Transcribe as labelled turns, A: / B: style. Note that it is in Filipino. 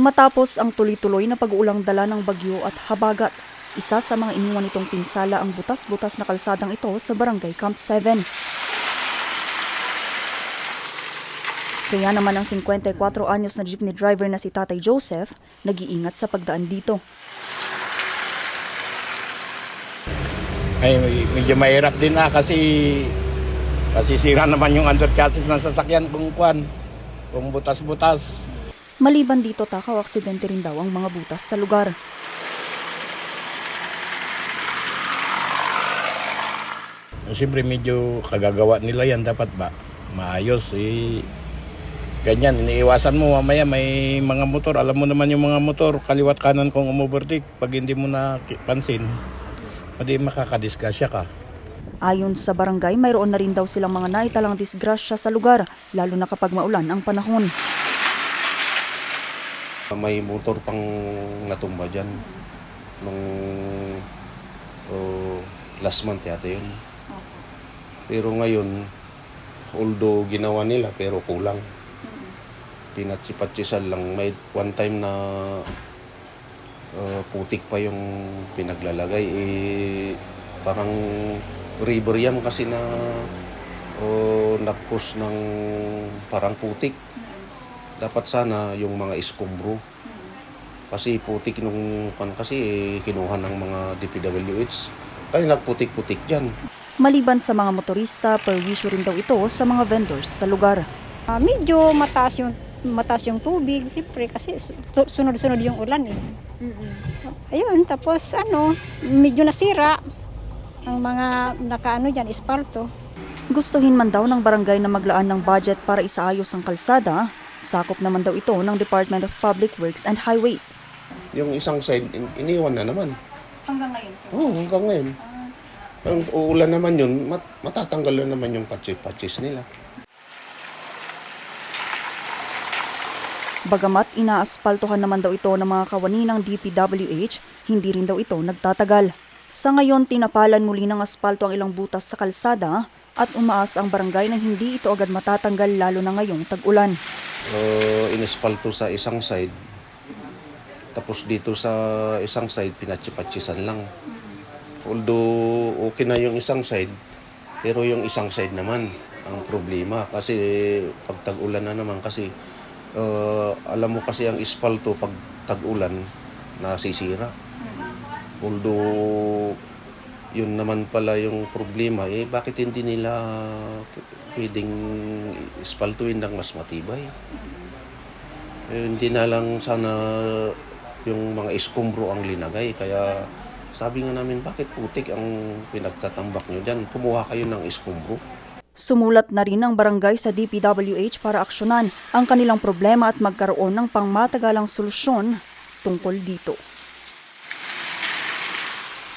A: Matapos ang tuloy-tuloy na pag-uulang dala ng bagyo at habagat, isa sa mga iniwan nitong pinsala ang butas-butas na kalsadang ito sa Barangay Camp 7. Kaya naman ang 54 anyos na jeepney driver na si Tatay Joseph, nag-iingat sa pagdaan dito.
B: Ay, medyo mahirap din na kasi masisira naman yung under chassis ng sasakyan kung kwan, kung butas-butas.
A: Maliban dito takaw aksidente rin daw ang mga butas sa lugar.
B: Siyempre medyo kagagawa nila yan dapat ba? Maayos eh. Ganyan, iniiwasan mo mamaya may mga motor. Alam mo naman yung mga motor, kaliwat kanan kung umubertik. Pag hindi mo na pansin, hindi makakadisgrasya ka.
A: Ayon sa barangay, mayroon na rin daw silang mga naitalang disgrasya sa lugar, lalo na kapag maulan ang panahon.
C: May motor pang natumba dyan nung oh, last month yata yun. Pero ngayon, although ginawa nila pero kulang. Pinatsipatsisan lang. May one time na uh, putik pa yung pinaglalagay. Eh, parang river yan kasi na oh, nagkos ng parang putik dapat sana yung mga iskombro. Kasi putik nung kan kasi eh, kinuha ng mga DPWH. Kaya nagputik-putik dyan.
A: Maliban sa mga motorista, perwisyo rin daw ito sa mga vendors sa lugar.
D: Ah, medyo mataas yung mataas yung tubig, siyempre kasi sunod-sunod yung ulan eh. Ayun, tapos ano, medyo nasira ang mga nakaano diyan, espalto.
A: Gustuhin man daw ng barangay na maglaan ng budget para isaayos ang kalsada, sakop naman daw ito ng Department of Public Works and Highways.
C: Yung isang side, in- iniwan na naman.
A: Hanggang ngayon, sir.
C: Oo, hanggang ngayon. Ang uulan naman yun, mat- matatanggal na naman yung patches-patches nila.
A: Bagamat inaaspaltuhan naman daw ito ng mga kawani ng DPWH, hindi rin daw ito nagtatagal. Sa ngayon, tinapalan muli ng aspalto ang ilang butas sa kalsada at umaas ang barangay na hindi ito agad matatanggal lalo na ngayong tag-ulan.
C: Uh, inispalto sa isang side. Tapos dito sa isang side, pinatsipatsisan lang. Although okay na yung isang side, pero yung isang side naman ang problema. Kasi pag tag-ulan na naman, kasi uh, alam mo kasi ang ispalto pag tag-ulan, nasisira. Although yun naman pala yung problema, eh bakit hindi nila pwedeng ispaltuin ng mas matibay? Eh, hindi na lang sana yung mga iskombro ang linagay. Kaya sabi nga namin, bakit putik ang pinagtatambak nyo dyan? Kumuha kayo ng iskombro.
A: Sumulat na rin ang barangay sa DPWH para aksyonan ang kanilang problema at magkaroon ng pangmatagalang solusyon tungkol dito.